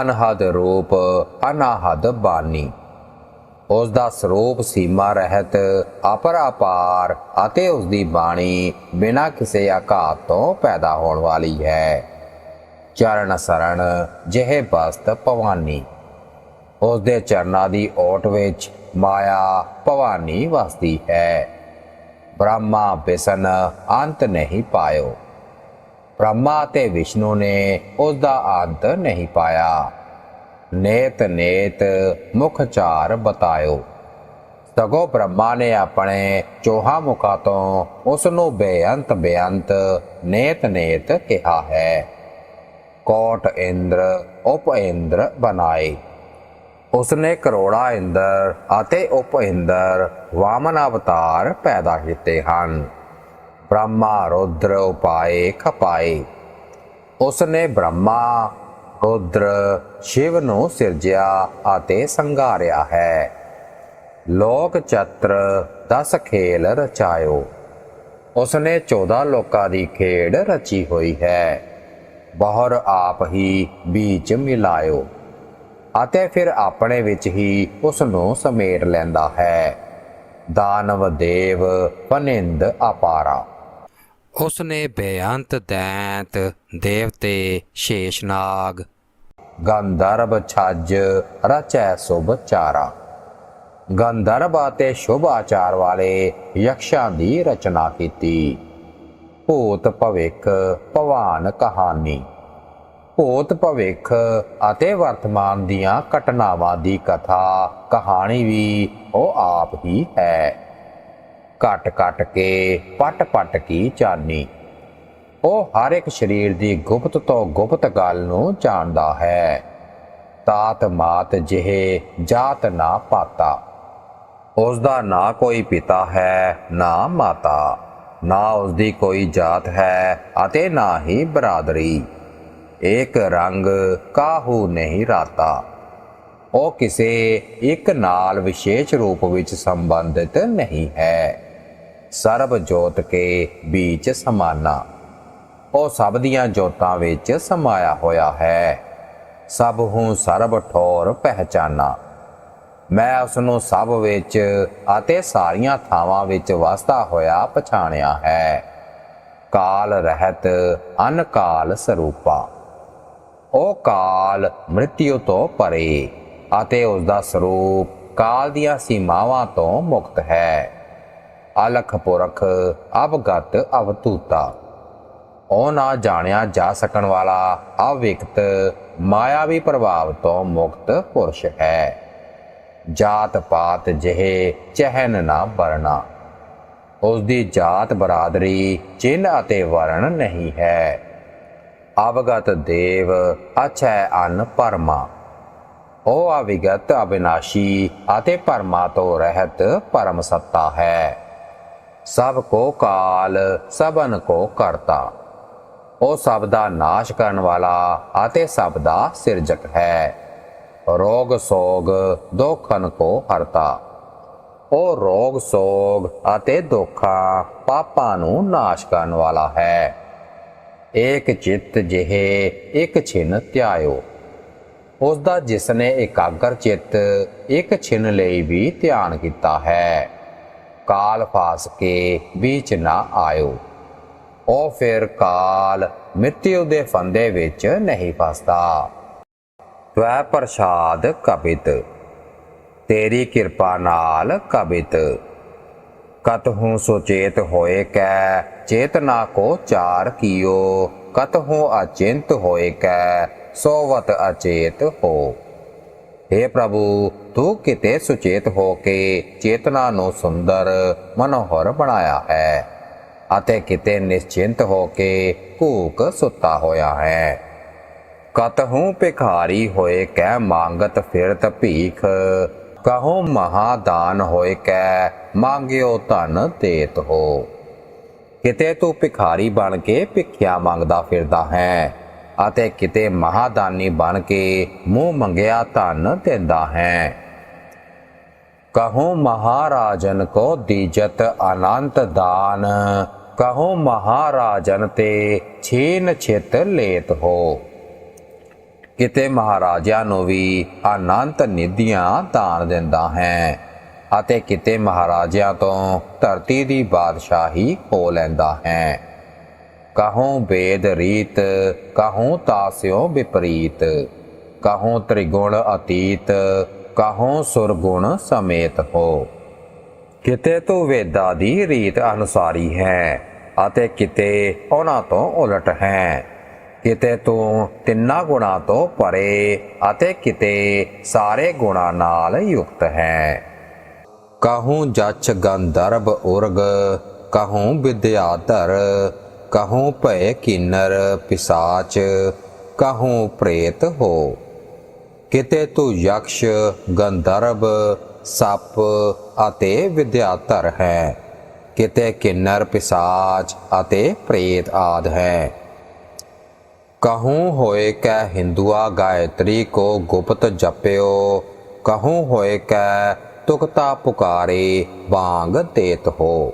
ਅਨਹਦ ਰੂਪ ਅਨਾਹਦ ਬਾਨੀ। ਉਸ ਦਾ ਸਰੂਪ ਸੀਮਾ ਰਹਿਤ ਅਪਰਾਪਾਰ ਅਤੇ ਉਸ ਦੀ ਬਾਣੀ ਬਿਨਾਂ ਕਿਸੇ ਆਘਾਤ ਤੋਂ ਪੈਦਾ ਹੋਣ ਵਾਲੀ ਹੈ। ਚਰਨ ਸਰਣ ਜਿਹੇ ਬਸਤ ਭਵਾਨੀ। ਉਸ ਦੇ ਚਰਨਾਂ ਦੀ ਓਟ ਵਿੱਚ ਮਾਇਆ ਭਵਾਨੀ ਵਸਦੀ ਹੈ। ਬ੍ਰਹਮਾ ਬਿਸਨ ਅੰਤ ਨਹੀਂ ਪਾਇਓ। ਬ੍ਰਹਮਾ ਤੇ ਵਿਸ਼ਨੂੰ ਨੇ ਉਸ ਦਾ ਅੰਤ ਨਹੀਂ ਪਾਇਆ। ਨੇਤ ਨੇਤ ਮੁਖ ਚਾਰ ਬਤਾਇਓ। ਸਗੋ ਬ੍ਰਹਮਾ ਨੇ ਆਪਣੇ ਚੋਹਾ ਮੁਖਾਂ ਤੋਂ ਉਸ ਨੂੰ ਬੇਅੰਤ ਬੇਅੰਤ ਨੇਤ ਨੇਤ ਕਿਹਾ ਹੈ। ਕੋਟ ਇੰਦਰ, ਉਪ ਇੰਦਰ ਬਣਾਏ। ਉਸਨੇ ਕਰੋੜਾ ਇੰਦਰ ਅਤੇ ਉਪ ਇੰਦਰ ਵਾਮਨ ਅਵਤਾਰ ਪੈਦਾ ਕੀਤੇ ਹਨ। ਬ੍ਰਹਮਾ ਰੁਦਰ ਉਪਾਏ ਖਪਾਏ। ਉਸਨੇ ਬ੍ਰਹਮਾ ਰੁਦਰ ਸ਼ਿਵ ਨੂੰ ਸਿਰਜਿਆ ਅਤੇ ਸੰਘਾਰਿਆ ਹੈ। ਲੋਕ ਚਤਰ ਦਸ ਖੇਲ ਰਚਾਇਓ। ਉਸਨੇ 14 ਲੋਕਾਂ ਦੀ ਖੇਡ ਰਚੀ ਹੋਈ ਹੈ। ਬਾਹਰ ਆਪ ਹੀ ਬੀਚ ਮਿਲਾਇਓ ਅਤੇ ਫਿਰ ਆਪਣੇ ਵਿੱਚ ਹੀ ਉਸ ਨੂੰ ਸਮੇਟ ਲੈਂਦਾ ਹੈ। ਦਾਨਵ ਦੇਵ ਪਨਿੰਦ ਅਪਾਰਾ। ਉਸਨੇ ਬੇਅੰਤ ਦੈਂਤ ਦੇਵਤੇ ਸ਼ੇਸ਼ਨਾਗ ਗੰਧਰਵ ਛੱਜ ਰਚੈ ਸੁਭ ਚਾਰਾ। ਗੰਧਰਵ ਅਤੇ ਸ਼ੁਭ ਆਚਾਰ ਵਾਲੇ ਯਕਸ਼ਾਂ ਦੀ ਰਚਨਾ ਕੀਤੀ। ਭੂਤ ਭਵਿੱਖ ਭਵਾਨ ਕਹਾਣੀ। ਭੂਤ ਭਵਿੱਖ ਅਤੇ ਵਰਤਮਾਨ ਦੀਆਂ ਘਟਨਾਵਾਂ ਦੀ ਕਥਾ, ਕਹਾਣੀ ਵੀ ਉਹ ਆਪ ਹੀ ਹੈ। ਘਟ ਘਟ ਕੇ ਪਟ ਪਟ ਕੀ ਚਾਨੀ ਉਹ ਹਰ ਇੱਕ ਸਰੀਰ ਦੀ ਗੁਪਤ ਤੋਂ ਗੁਪਤ ਗੱਲ ਨੂੰ ਜਾਣਦਾ ਹੈ। ਤਾਤ ਮਾਤ ਜਿਹੇ ਜਾਤ ਨਾ ਪਾਤਾ। ਉਸ ਦਾ ਨਾ ਕੋਈ ਪਿਤਾ ਹੈ, ਨਾ ਮਾਤਾ। ਨਾ ਉਸ ਦੀ ਕੋਈ ਜਾਤ ਹੈ ਅਤੇ ਨਾ ਹੀ ਬਰਾਦਰੀ। ਇੱਕ ਰੰਗ ਕਾਹੂ ਨਹੀਂ ਰਾਤਾ। ਉਹ ਕਿਸੇ ਇੱਕ ਨਾਲ ਵਿਸ਼ੇਸ਼ ਰੂਪ ਵਿੱਚ ਸੰਬੰਧਿਤ ਨਹੀਂ ਹੈ। ਸਰਬ ਜੋਤ ਕੇ ਵਿੱਚ ਸਮਾਨਾ। ਉਹ ਸਭ ਦੀਆਂ ਜੋਤਾਂ ਵਿੱਚ ਸਮਾਇਆ ਹੋਇਆ ਹੈ। ਸਭ ਹੂੰ ਸਰਬ ਠੋਰ ਪਹਿਚਾਨਾ। ਮੈਂ ਉਸ ਨੂੰ ਸਭ ਵਿੱਚ ਅਤੇ ਸਾਰੀਆਂ ਥਾਵਾਂ ਵਿੱਚ ਵਸਦਾ ਹੋਇਆ ਪਛਾਣਿਆ ਹੈ। ਕਾਲ ਰਹਿਤ ਅਨਕਾਲ ਸਰੂਪਾ। ਉਹ ਕਾਲ ਮ੍ਰਿਤਿਉ ਤੋਂ ਪਰੇ ਅਤੇ ਉਸ ਦਾ ਸਰੂਪ ਕਾਲ ਦੀਆਂ ਸੀਮਾਵਾਂ ਤੋਂ ਮੁਕਤ ਹੈ। ਅਲਖ ਪੁਰਖ ਅਵਗਤ ਅਵਤੂਤਾ ਉਹ ਨਾ ਜਾਣਿਆ ਜਾ ਸਕਣ ਵਾਲਾ ਅਵਿਕਤ ਮਾਇਆਵੀ ਪ੍ਰਭਾਵ ਤੋਂ ਮੁਕਤ ਪੁਰਸ਼ ਹੈ। ਜਾਤ ਪਾਤ ਜਿਹੇ ਚਹਿਨ ਨਾ ਵਰਣਾ ਉਸ ਦੀ ਜਾਤ ਬਰਾਦਰੀ, ਚਿੰਨ ਅਤੇ ਵਰਣ ਨਹੀਂ ਹੈ। ਅਵਗਤ ਦੇਵ ਅਛੈ ਅਨ ਪਰਮਾ। ਉਹ ਅਵਿਗਤ ਅਬਿਨਾਸ਼ੀ ਅਤੇ ਪਰਮਾ ਤੋਂ ਰਹਿਤ ਪਰਮ ਸੱਤਾ ਹੈ। ਸਭ ਕੋ ਕਾਲ, ਸਭਨ ਕੋ ਕਰਤਾ। ਉਹ ਸਭ ਦਾ ਨਾਸ਼ ਕਰਨ ਵਾਲਾ ਅਤੇ ਸਭ ਦਾ ਸਿਰਜਕ ਹੈ। ਰੋਗ ਸੋਗ ਦੁਖਨ ਕੋ ਹਰਤਾ। ਉਹ ਰੋਗ ਸੋਗ ਅਤੇ ਦੁੱਖਾਂ ਪਾਪਾਂ ਨੂੰ ਨਾਸ਼ ਕਰਨ ਵਾਲਾ ਹੈ। ਏਕ ਚਿੱਤ ਜਿਹੇ ਇੱਕ ਛਿਨ ਧਿਆਇਓ। ਉਸ ਦਾ ਜਿਸ ਨੇ ਇਕਾਗਰ ਚਿੱਤ ਇੱਕ ਛਿਨ ਲਈ ਵੀ ਧਿਆਨ ਕੀਤਾ ਹੈ। ਕਾਲ ਫਾਸ ਕੇ ਵਿੱਚ ਨਾ ਆਇਓ। ਉਹ ਫਿਰ ਕਾਲ ਮਿੱਤਿਉ ਦੇ ਫੰਦੇ ਵਿੱਚ ਨਹੀਂ ਫਸਦਾ। ਤਵੈ ਪ੍ਰਸਾਦ ਕਬਿਤ, ਤੇਰੀ ਕਿਰਪਾ ਨਾਲ ਕਬਿਤ। ਕਤਹੂ ਸੁਚੇਤ ਹੋਏ ਕੈ ਚੇਤਨਾ ਕੋ ਚਾਰ ਕੀਓ। ਕਤਹੂ ਅਚਿੰਤ ਹੋਏ ਕੈ ਸੋਵਤ ਅਚੇਤ ਹੋ। हे ਪ੍ਰਭੂ, ਤੂੰ ਕਿਤੇ ਸੁਚੇਤ ਹੋ ਕੇ ਚੇਤਨਾ ਨੂੰ ਸੁੰਦਰ, ਮਨੋਹਰ ਬਣਾਇਆ ਹੈ ਅਤੇ ਕਿਤੇ ਨਿਸ਼ਚਿੰਤ ਹੋ ਕੇ ਭੂਕ ਸੁੱਤਾ ਹੋਇਆ ਹੈ। ਕਤਹੂ ਭਿਖਾਰੀ ਹੋਏ ਕਹਿ ਮੰਗਤ ਫਿਰਤ ਭੀਖ, ਕਹੋ ਮਹਾਦਾਨ ਹੋਏ ਕੈ ਮੰਗਿਓ ਧਨ ਦੇਤ ਹੋ। ਕਿਤੇ ਤੂੰ ਭਿਖਾਰੀ ਬਣ ਕੇ ਭਿਖਿਆ ਮੰਗਦਾ ਫਿਰਦਾ ਹੈ ਅਤੇ ਕਿਤੇ ਮਹਾਦਾਨੀ ਬਣ ਕੇ ਮੂੰਹ ਮੰਗਿਆ ਧਨ ਦਿੰਦਾ ਹੈ। ਕਹੋ ਮਹਾਰਾਜਨ ਕੋ ਦੀਜਤ ਅਨੰਤ ਦਾਨ, ਕਹੋ ਮਹਾਰਾਜਨ ਤੇ ਛੇਨ ਛਿਤ ਲੇਤ ਹੋ। ਕਿਤੇ ਮਹਾਰਾਜਿਆਂ ਨੂੰ ਵੀ ਅਨੰਤ ਨਿਧੀਆਂ ਦਾਨ ਦਿੰਦਾ ਹੈ ਅਤੇ ਕਿਤੇ ਮਹਾਰਾਜਿਆਂ ਤੋਂ ਧਰਤੀ ਦੀ ਬਾਦਸ਼ਾਹੀ ਹੋ ਲੈਂਦਾ ਹੈ। ਕਹੂੰ ਵੇਦ ਰੀਤ, ਕਹੂੰ ਤਾਸਿਓ ਵਿਪਰੀਤ। ਕਹੂੰ ਤ੍ਰਿਗੁਣ ਅਤੀਤ, ਕਹੂੰ ਸੁਰਗੁਣ ਸਮੇਤ ਹੋ। ਕਿਤੇ ਤੂੰ ਵੇਦਾਂ ਦੀ ਰੀਤ ਅਨੁਸਾਰੀ ਹੈ ਅਤੇ ਕਿਤੇ ਉਹਨਾਂ ਤੋਂ ਉਲਟ ਹੈ। ਕਿਤੇ ਤੂੰ ਤਿੰਨਾਂ ਗੁਣਾਂ ਤੋਂ ਪਰੇ ਅਤੇ ਕਿਤੇ ਸਾਰੇ ਗੁਣਾਂ ਨਾਲ ਯੁਕਤ ਹੈ। ਕਹੂੰ ਜਛ ਗੰਧਰਵ ਉਰਗ, ਕਹੂੰ ਵਿਦਿਆਧਰ ਕਹੂੰ ਭੈ ਕਿਨਰ ਪਿਸਾਚ, ਕਹੂੰ ਪ੍ਰੇਤ ਹੋ। ਕਿਤੇ ਤੂੰ ਯਕਸ਼ ਗੰਧਰਵ, ਸੱਪ ਅਤੇ ਵਿਦਿਆਧਰ ਹੈ। ਕਿਤੇ ਕਿੰਨਰ ਪਿਸਾਚ ਅਤੇ ਪ੍ਰੇਤ ਆਦ ਹੈ। ਕਹੂੰ ਹੋਏ ਕੈ ਹਿੰਦੂਆ ਗਾਇਤਰੀ ਕੋ ਗੁਪਤ ਜਪਿਓ, ਕਹੂੰ ਹੋਏ ਕੈ ਤੁਕਤਾ ਪੁਕਾਰੇ ਵਾਂਗ ਤੇਤ ਹੋ।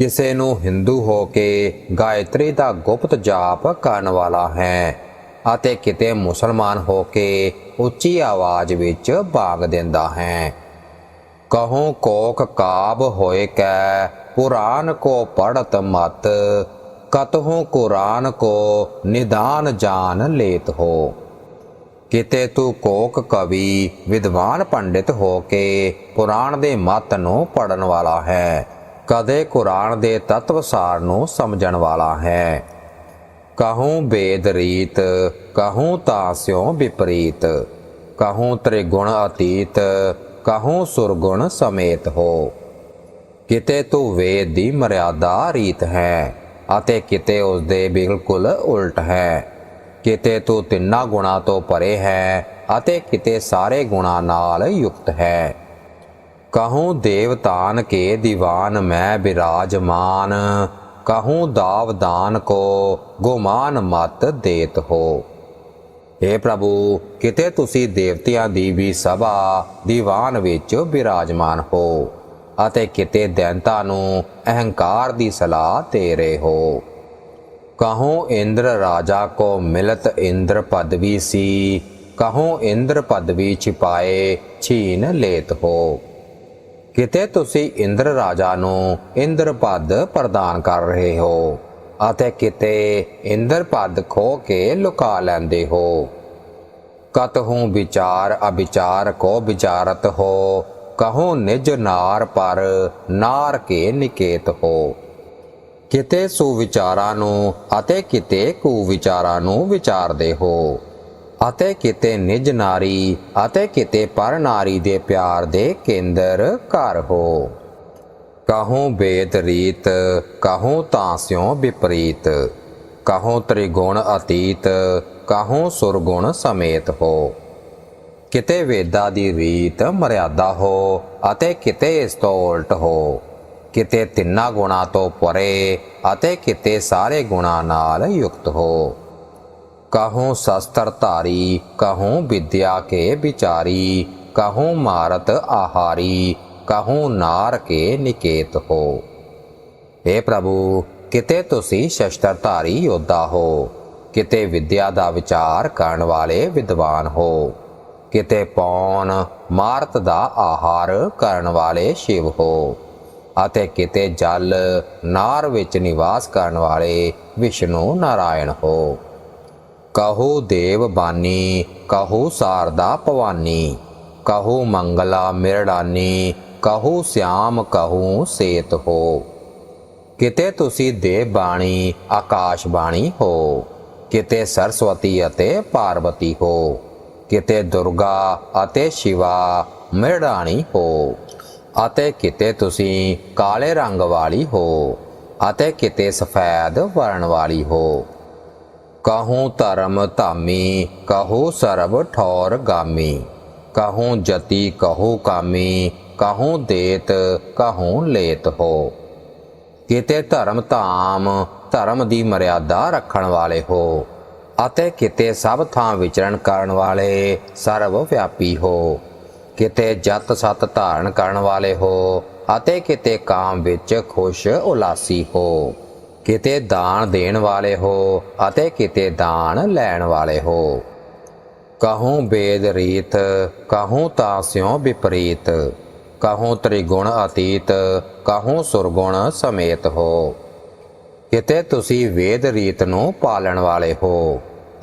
ਕਿਸੇ ਨੂੰ ਹਿੰਦੂ ਹੋ ਕੇ ਗਾਇਤਰੀ ਦਾ ਗੁਪਤ ਜਾਪ ਕਰਨ ਵਾਲਾ ਹੈ ਅਤੇ ਕਿਤੇ ਮੁਸਲਮਾਨ ਹੋ ਕੇ ਉੱਚੀ ਆਵਾਜ਼ ਵਿੱਚ ਬਾਗ ਦਿੰਦਾ ਹੈ। ਕਹੂੰ ਕੋਕ ਕਾਬ ਹੋਏ ਕੈ, ਪੁਰਾਨ ਕੋ ਪੜਤ ਮਤ, ਕਤਹੂ ਕੁਰਾਨ ਕੋ ਨਿਦਾਨ ਜਾਨ ਲੇਤ ਹੋ। ਕਿਤੇ ਤੂੰ ਕੋਕ ਕਵੀ, ਵਿਦਵਾਨ ਪੰਡਿਤ ਹੋ ਕੇ ਪੁਰਾਣ ਦੇ ਮਤ ਨੂੰ ਪੜਨ ਵਾਲਾ ਹੈ ਕਦੇ ਕੁਰਾਨ ਦੇ ਤਤਵਸਾਰ ਨੂੰ ਸਮਝਣ ਵਾਲਾ ਹੈ। ਕਹੂੰ ਬੇਦ ਰੀਤ, ਕਹੂੰ ਤਾਸਿਓ ਵਿਪਰੀਤ, ਕਹੂੰ ਤ੍ਰਿਗੁਣ ਅਤੀਤ, ਕਹੂੰ ਸੁਰਗੁਣ ਸਮੇਤ ਹੋ। ਕਿਤੇ ਤੂੰ ਵੇਦ ਦੀ ਮਰਿਆਦਾ ਰੀਤ ਹੈ ਅਤੇ ਕਿਤੇ ਉਸ ਦੇ ਬਿਲਕੁਲ ਉਲਟ ਹੈ। ਕਿਤੇ ਤੂੰ ਤਿੰਨਾਂ ਗੁਣਾਂ ਤੋਂ ਪਰੇ ਹੈ ਅਤੇ ਕਿਤੇ ਸਾਰੇ ਗੁਣਾਂ ਨਾਲ ਯੁਕਤ ਹੈ। ਕਹੂੰ ਦੇਵਤਾਨ ਕੇ ਦੀਵਾਨ ਮੈਂ ਬਿਰਾਜਮਾਨ, ਕਹੂੰ ਦਾਵਦਾਨ ਕੋ ਗੁਮਾਨ ਮਤ ਦੇਤ ਹੋ। हे ਪ੍ਰਭੂ, ਕਿਤੇ ਤੁਸੀਂ ਦੇਵਤਿਆਂ ਦੀ ਵੀ ਸਭਾ ਦੀਵਾਨ ਵਿੱਚ ਬਿਰਾਜਮਾਨ ਹੋ, ਅਤੇ ਕਿਤੇ ਦੈਂਤਾ ਨੂੰ ਅਹੰਕਾਰ ਦੀ ਸਲਾਹ ਦੇ ਰਹੇ ਹੋ। ਕਹੂੰ ਇੰਦਰ ਰਾਜਾ ਕੋ ਮਿਲਤ ਇੰਦਰ ਪਦਵੀ ਸੀ, ਕਹੂੰ ਇੰਦਰ ਪਦਵੀ ਛਿਪਾਏ, ਛੀਨ ਲੇਤ ਹੋ। ਕਿਤੇ ਤੁਸੀਂ ਇੰਦਰ ਰਾਜਾ ਨੂੰ ਇੰਦਰ ਪਦ ਪ੍ਰਦਾਨ ਕਰ ਰਹੇ ਹੋ ਅਤੇ ਕਿਤੇ ਇੰਦਰ ਪਦ ਖੋ ਕੇ ਲੁਕਾ ਲੈਂਦੇ ਹੋ। ਕਤਹੂ ਵਿਚਾਰ ਅਵਿਚਾਰ ਕੋ ਵਿਚਾਰਤ ਹੋ, ਕਹੂੰ ਨਿਜ ਨਾਰ ਪਰ ਨਾਰ ਕੇ ਨਿਕੇਤ ਹੋ। ਕਿਤੇ ਸੁਵਿਚਾਰਾਂ ਨੂੰ ਅਤੇ ਕਿਤੇ ਕੁਵਿਚਾਰਾਂ ਨੂੰ ਵਿਚਾਰਦੇ ਹੋ। ਅਤੇ ਕਿਤੇ ਨਿਜ ਨਾਰੀ ਅਤੇ ਕਿਤੇ ਪਰ ਨਾਰੀ ਦੇ ਪਿਆਰ ਦੇ ਕੇਂਦਰ ਘਰ ਹੋ। ਕਹੂੰ ਵੇਦ ਰੀਤ, ਕਹੂੰ ਤਾਸਿਓ ਵਿਪਰੀਤ। ਕਹੂੰ ਤ੍ਰਿਗੁਣ ਅਤੀਤ, ਕਹੂੰ ਸੁਰਗੁਣ ਸਮੇਤ ਹੋ। ਕਿਤੇ ਵੇਦਾਂ ਦੀ ਰੀਤ ਮਰਿਆਦਾ ਹੋ ਅਤੇ ਕਿਤੇ ਇਸ ਤੋਂ ਉਲਟ ਹੋ। ਕਿਤੇ ਤਿੰਨਾਂ ਗੁਣਾਂ ਤੋਂ ਪਰੇ ਅਤੇ ਕਿਤੇ ਸਾਰੇ ਗੁਣਾਂ ਨਾਲ ਯੁਕਤ ਹੋ। ਕਹੂੰ ਸ਼ਸਤਰ ਧਾਰੀ, ਕਹੂੰ ਵਿਦਿਆ ਕੇ ਵਿਚਾਰੀ, ਕਹੂੰ ਮਾਰਤ ਆਹਾਰੀ, ਕਹੂੰ ਨਾਰ ਕੇ ਨਿਕੇਤ ਹੋ। हे ਪ੍ਰਭੂ, ਕਿਤੇ ਤੁਸੀਂ ਸ਼ਸਤਰ ਧਾਰੀ ਯੋਧਾ ਹੋ, ਕਿਤੇ ਵਿਦਿਆ ਦਾ ਵਿਚਾਰ ਕਰਨ ਵਾਲੇ ਵਿਦਵਾਨ ਹੋ, ਕਿਤੇ ਪੌਣ ਮਾਰਤ ਦਾ ਆਹਾਰ ਕਰਨ ਵਾਲੇ ਸ਼ਿਵ ਹੋ, ਅਤੇ ਕਿਤੇ ਜਲ ਨਾਰ ਵਿੱਚ ਨਿਵਾਸ ਕਰਨ ਵਾਲੇ ਵਿਸ਼ਨੂੰ ਨਾਰਾਇਣ ਹੋ। ਕਹੂ ਦੇਵ ਬਾਨੀ, ਕਹੂ ਸਾਰਦਾ ਭਵਾਨੀ, ਕਹੂ ਮੰਗਲਾ ਮਿਰੜਾਨੀ, ਕਹੂ ਸਿਆਮ ਕਹੂ ਸੇਤ ਹੋ। ਕਿਤੇ ਤੁਸੀਂ ਦੇਵ ਬਾਣੀ, ਆਕਾਸ਼ ਬਾਣੀ ਹੋ, ਕਿਤੇ ਸਰਸਵਤੀ ਅਤੇ ਪਾਰਵਤੀ ਹੋ, ਕਿਤੇ ਦੁਰਗਾ ਅਤੇ ਸ਼ਿਵਾ ਮਿਰੜਾਣੀ ਹੋ, ਅਤੇ ਕਿਤੇ ਤੁਸੀਂ ਕਾਲੇ ਰੰਗ ਵਾਲੀ ਹੋ, ਅਤੇ ਕਿਤੇ ਸਫੈਦ ਵਰਣ ਵਾਲੀ ਹੋ। ਕਹੂੰ ਧਰਮ ਧਾਮੀ, ਕਹੂੰ ਸਰਬ ਠੌਰ ਗਾਮੀ? ਕਹੂੰ ਜਤੀ ਕਹੂੰ ਕਾਮੀ, ਕਹੂੰ ਦੇਤ ਕਹੂੰ ਲੇਤ ਹੋ? ਕਿਤੇ ਧਰਮ ਧਾਮ, ਧਰਮ ਦੀ ਮਰਿਆਦਾ ਰੱਖਣ ਵਾਲੇ ਹੋ, ਅਤੇ ਕਿਤੇ ਸਭ ਥਾਂ ਵਿਚਰਨ ਕਰਨ ਵਾਲੇ ਸਰਵ ਵਿਆਪੀ ਹੋ? ਕਿਤੇ ਜਤ ਸਤ ਧਾਰਨ ਕਰਨ ਵਾਲੇ ਹੋ, ਅਤੇ ਕਿਤੇ ਕਾਮ ਵਿੱਚ ਖੁਸ਼ ਉਲਾਸੀ ਹੋ? ਕਿਤੇ ਦਾਨ ਦੇਣ ਵਾਲੇ ਹੋ ਅਤੇ ਕਿਤੇ ਦਾਨ ਲੈਣ ਵਾਲੇ ਹੋ। ਕਹੂੰ ਵੇਦ ਰੀਤ, ਕਹੂੰ ਤਾਂ ਸਿਉ ਵਿਪਰੀਤ। ਕਹੂੰ ਤ੍ਰਿਗੁਣ ਅਤੀਤ, ਕਹੂੰ ਸੁਰਗੁਣ ਸਮੇਤ ਹੋ। ਕਿਤੇ ਤੁਸੀਂ ਵੇਦ ਰੀਤ ਨੂੰ ਪਾਲਣ ਵਾਲੇ ਹੋ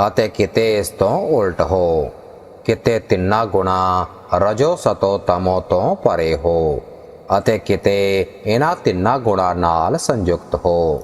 ਅਤੇ ਕਿਤੇ ਇਸ ਤੋਂ ਉਲਟ ਹੋ। ਕਿਤੇ ਤਿੰਨਾ ਗੁਣਾ ਰਜੋ ਸਤੋ ਤਮੋ ਤੋਂ ਪਰੇ ਹੋ ਅਤੇ ਕਿਤੇ ਇਹਨਾਂ ਤਿੰਨਾ ਗੁਣਾ ਨਾਲ ਸੰਯੁਕਤ ਹੋ।